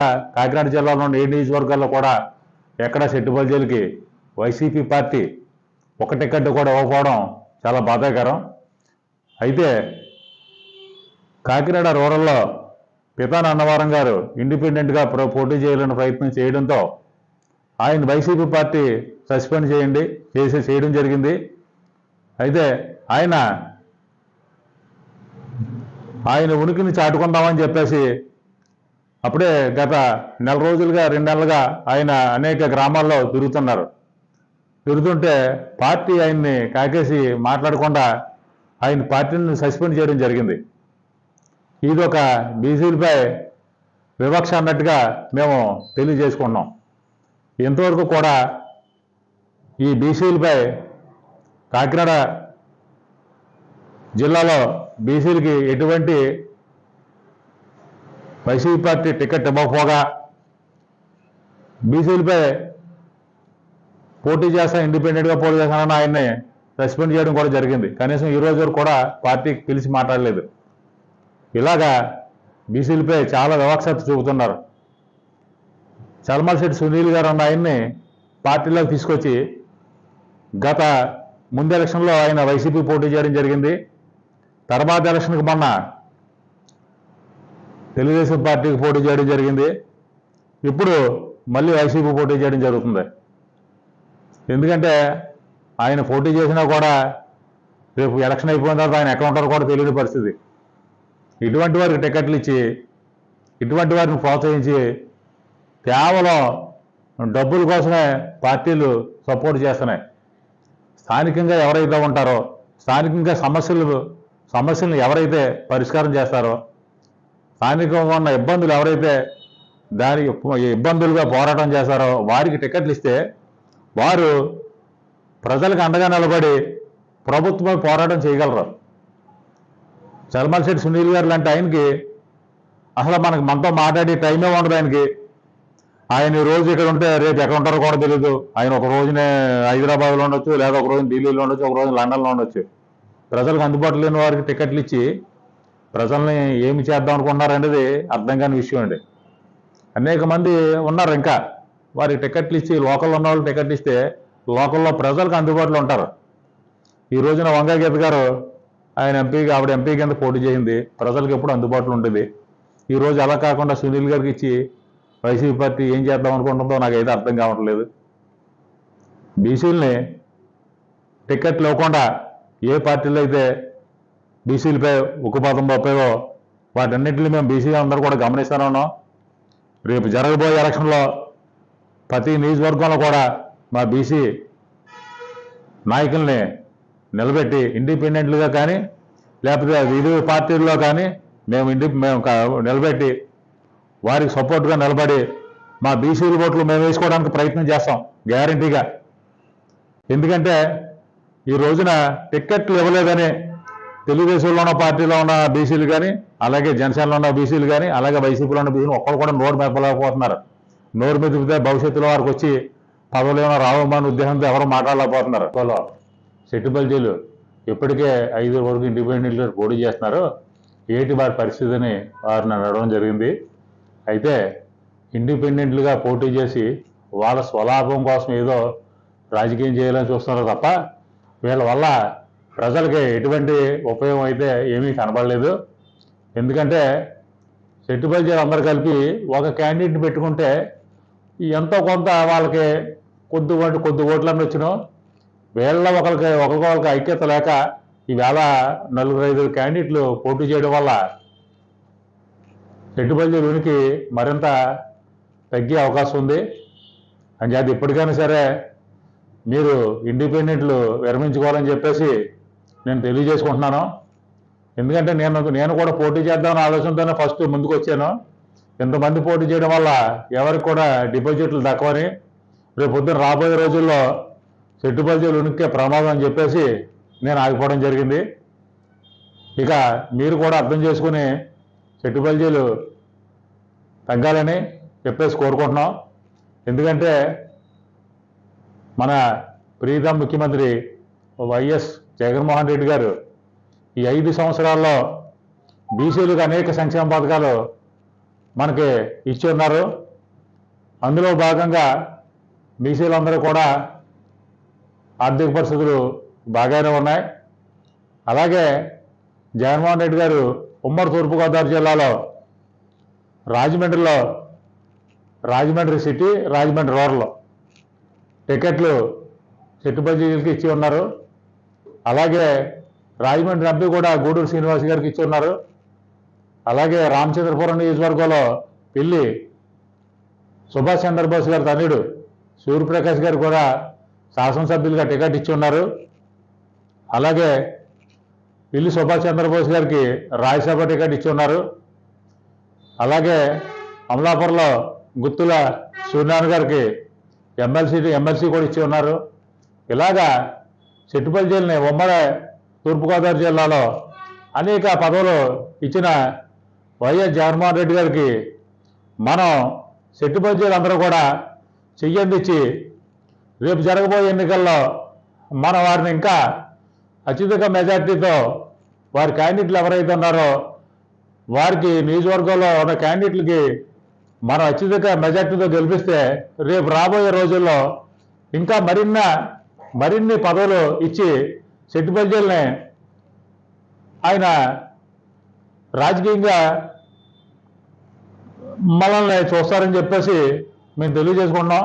కాకినాడ జిల్లాలో ఉన్న ఏ నియోజకవర్గాల్లో కూడా ఎక్కడ సెట్టుబల్జీలకి వైసీపీ పార్టీ ఒక టికెట్ కూడా ఇవ్వకపోవడం చాలా బాధాకరం. అయితే కాకినాడ రూరల్లో పితాన అన్నవరం గారు ఇండిపెండెంట్గా పోటీ చేయాలని ప్రయత్నం చేయడంతో ఆయన వైసీపీ పార్టీ సస్పెండ్ చేయండి చేసి చేయడం జరిగింది. అయితే ఆయన ఆయన ఉనికిని చాటుకుందామని చెప్పేసి అప్పుడే గత నెల రోజులుగా రెండు నెలలుగా ఆయన అనేక గ్రామాల్లో తిరుగుతున్నారు. తిరుగుతుంటే పార్టీ ఆయన్ని కాకేసి మాట్లాడకుండా ఆయన పార్టీని సస్పెండ్ చేయడం జరిగింది. ఇది ఒక బీసీలపై వివక్ష అన్నట్టుగా మేము తెలియజేసుకున్నాం. ఇంతవరకు కూడా ఈ బీసీలపై కాకినాడ జిల్లాలో బీసీలకి ఎటువంటి వైసీపీ పార్టీ టికెట్ ఇవ్వకపోగా బీసీలపై పోటీ చేస్తా ఇండిపెండెంట్గా పోటీ చేస్తానని ఆయన్ని సస్పెండ్ చేయడం కూడా జరిగింది. కనీసం ఈ రోజు వరకు కూడా పార్టీకి పిలిచి మాట్లాడలేదు. ఇలాగా బీసీలపై చాలా వివక్షత చూపుతున్నారు. చల్మల్ శెట్టి సునీల్ గారు అన్న ఆయన్ని పార్టీలోకి తీసుకొచ్చి గత ముందు ఎలక్షన్లో ఆయన వైసీపీ పోటీ చేయడం జరిగింది. తర్వాత ఎలక్షన్కి మొన్న తెలుగుదేశం పార్టీకి పోటీ చేయడం జరిగింది. ఇప్పుడు మళ్ళీ వైసీపీ పోటీ చేయడం జరుగుతుంది. ఎందుకంటే ఆయన పోటీ చేసినా కూడా రేపు ఎలక్షన్ అయిపోయిన తర్వాత ఆయన ఎక్కడ ఉంటారో కూడా తెలియని పరిస్థితి. ఇటువంటి వారికి టికెట్లు ఇచ్చి ఇటువంటి వారిని ప్రోత్సహించి కేవలం డబ్బుల కోసమే పార్టీలు సపోర్ట్ చేస్తున్నాయి. స్థానికంగా ఎవరైతే ఉంటారో స్థానికంగా సమస్యలు సమస్యలను ఎవరైతే పరిష్కారం చేస్తారో స్థానికంగా ఉన్న ఇబ్బందులు ఎవరైతే దాని ఇబ్బందులుగా పోరాటం చేస్తారో వారికి టికెట్లు ఇస్తే వారు ప్రజలకు అండగా నిలబడి ప్రభుత్వం పోరాటం చేయగలరు. చల్మల్ శెట్టి సునీల్ గారు లాంటి ఆయనకి అసలు మనకు మనతో మాట్లాడే టైమే ఉండదు ఆయనకి. ఆయన ఈ రోజు ఇక్కడ ఉంటే రేపు ఎక్కడ ఉంటారో కూడా తెలియదు ఆయన ఒక రోజునే హైదరాబాద్లో ఉండొచ్చు లేదా ఒక రోజు ఢిల్లీలో ఉండొచ్చు ఒక రోజు లండన్లో ఉండొచ్చు. ప్రజలకు అందుబాటులో లేని వారికి టికెట్లు ఇచ్చి ప్రజల్ని ఏమి చేద్దాం అనుకుంటున్నారనేది అర్థం కాని విషయం అండి. అనేక మంది ఉన్నారు ఇంకా. వారికి టికెట్లు ఇచ్చి లోకల్లో ఉన్న వాళ్ళు టికెట్లు ఇస్తే లోకల్లో ప్రజలకు అందుబాటులో ఉంటారు. ఈ రోజున వంగ గీత గారు ఆయన ఎంపీగా ఆవిడ ఎంపీ కింద పోటీ చేయింది. ప్రజలకు ఎప్పుడు అందుబాటులో ఉంటుంది ఈ రోజు అలా కాకుండా సునీల్ గారికి ఇచ్చి వైసీపీ పార్టీ ఏం చేద్దాం అనుకుంటుందో నాకైతే అర్థం కావట్లేదు బీసీలని టికెట్లు ఇవ్వకుండా ఏ పార్టీలో అయితే బీసీలపై ఉక్కుపాతం పప్పేవో వాటన్నింటినీ మేము బీసీ అందరూ కూడా గమనిస్తూనే ఉన్నాం. రేపు జరగబోయే ఎలక్షన్లో ప్రతి నియోజకవర్గంలో కూడా మా బీసీ నాయకుల్ని నిలబెట్టి ఇండిపెండెంట్లుగా కానీ లేకపోతే వివిధ పార్టీల్లో కానీ మేము ఇండి మేము నిలబెట్టి వారికి సపోర్ట్గా నిలబడి మా బీసీల ఓట్లు మేము వేసుకోవడానికి ప్రయత్నం చేస్తాం గ్యారంటీగా. ఎందుకంటే ఈ రోజున టిక్కెట్లు ఇవ్వలేదని తెలుగుదేశంలో ఉన్న పార్టీలో ఉన్న బీసీలు కానీ అలాగే జనసేనలో ఉన్న బీసీలు కానీ అలాగే వైసీపీలో ఉన్న బీసీలు ఒక్కరు కూడా నోరు మెప్పలేకపోతున్నారు నోరు మెదిపితే భవిష్యత్తులో వారికి వచ్చి పదవులు ఏమైనా రావమని ఉద్దేశంతో ఎవరు మాట్లాడలేకపోతున్నారు. సో సెట్టుబల్జీలు ఇప్పటికే ఐదు వరకు ఇండిపెండెంట్లు పోటీ చేస్తున్నారు. ఏటి వారి పరిస్థితిని వారిని అడగడం జరిగింది. అయితే ఇండిపెండెంట్లుగా పోటీ చేసి వాళ్ళ స్వలాభం కోసం ఏదో రాజకీయం చేయాలని చూస్తున్నారు తప్ప వీళ్ళ వల్ల ప్రజలకి ఎటువంటి ఉపయోగం అయితే ఏమీ కనబడలేదు. ఎందుకంటే సెట్టుబల్జీలు అందరు కలిపి ఒక క్యాండిడేట్ని పెట్టుకుంటే ఎంతో కొంత వాళ్ళకి కొద్ది ఓటు కొద్ది ఓట్లన్నీ వచ్చినా వీళ్ళ ఒకరికి ఒకరికొకరికి ఐక్యత లేక ఈవేళ నలుగురు ఐదు క్యాండిడేట్లు పోటీ చేయడం వల్ల పెట్టుబడుల ఉనికి మరింత తగ్గే అవకాశం ఉంది. అని అది ఇప్పటికైనా సరే మీరు ఇండిపెండెంట్లు విరమించుకోవాలని చెప్పేసి నేను తెలియజేసుకుంటున్నాను. ఎందుకంటే నేను నేను కూడా పోటీ చేద్దామని ఆలోచనతోనే ఫస్ట్ ముందుకు వచ్చాను ఇంతమంది పోటీ చేయడం వల్ల ఎవరికి కూడా డిపాజిట్లు తక్కువని రేపు పొద్దున రాబోయే రోజుల్లో చెట్టుబల్జీలు ఉనికే ప్రమాదం అని చెప్పేసి నేను ఆగిపోవడం జరిగింది. ఇక మీరు కూడా అర్థం చేసుకుని చెట్టుబల్జీలు తగ్గాలని చెప్పేసి కోరుకుంటున్నాం. ఎందుకంటే మన ప్రీతం ముఖ్యమంత్రి వైఎస్ జగన్మోహన్ రెడ్డి గారు ఈ ఐదు సంవత్సరాల్లో బీసీలకు అనేక సంక్షేమ పథకాలు మనకి ఇచ్చి ఉన్నారు అందులో భాగంగా బీసీలందరూ కూడా ఆర్థిక పరిస్థితులు బాగానే ఉన్నాయి. అలాగే జగన్మోహన్ రెడ్డి గారు ఉమ్మడి తూర్పుగోదావరి జిల్లాలో రాజమండ్రిలో రాజమండ్రి సిటీ రాజమండ్రి రూరల్ టికెట్లు చెట్టుబజ్జీలకి ఇచ్చి ఉన్నారు. అలాగే రాజమండ్రి ఎంపీ కూడా గూడూరు శ్రీనివాస్ గారికి ఇచ్చి ఉన్నారు అలాగే రామచంద్రపురం నియోజకవర్గంలో పిల్లి సుభాష్ చంద్రబోస్ గారి తనయుడు సూర్యప్రకాష్ గారు కూడా శాసనసభ్యులుగా టికెట్ ఇచ్చి ఉన్నారు. అలాగే పిల్లి సుభాష్ చంద్రబోస్ గారికి రాజ్యసభ టికెట్ ఇచ్చి ఉన్నారు. అలాగే అమలాపురంలో గుత్తుల సూర్యనారాయణ గారికి ఎమ్మెల్సీ ఎమ్మెల్సీ కూడా ఇచ్చి ఉన్నారు. ఇలాగా చెట్టుపల్లి జిల్లాని ఉమ్మడి తూర్పుగోదావరి జిల్లాలో అనేక పదవులు ఇచ్చిన వైఎస్ జగన్మోహన్ రెడ్డి గారికి మనం చెట్టుపల్లి అందరూ కూడా చెయ్యందిచ్చి రేపు జరగబోయే ఎన్నికల్లో మన వారిని ఇంకా అత్యధిక మెజార్టీతో వారి క్యాండిడేట్లు ఎవరైతే ఉన్నారో వారికి నియోజకవర్గంలో ఉన్న క్యాండిడేట్లకి మనం అత్యధిక మెజార్టీతో గెలిపిస్తే రేపు రాబోయే రోజుల్లో ఇంకా మరిన్న మరిన్ని పదవులు ఇచ్చి సెట్టిపల్లిని ఆయన రాజకీయంగా మనల్ని చూస్తారని చెప్పేసి మేము తెలియజేసుకుంటున్నాం.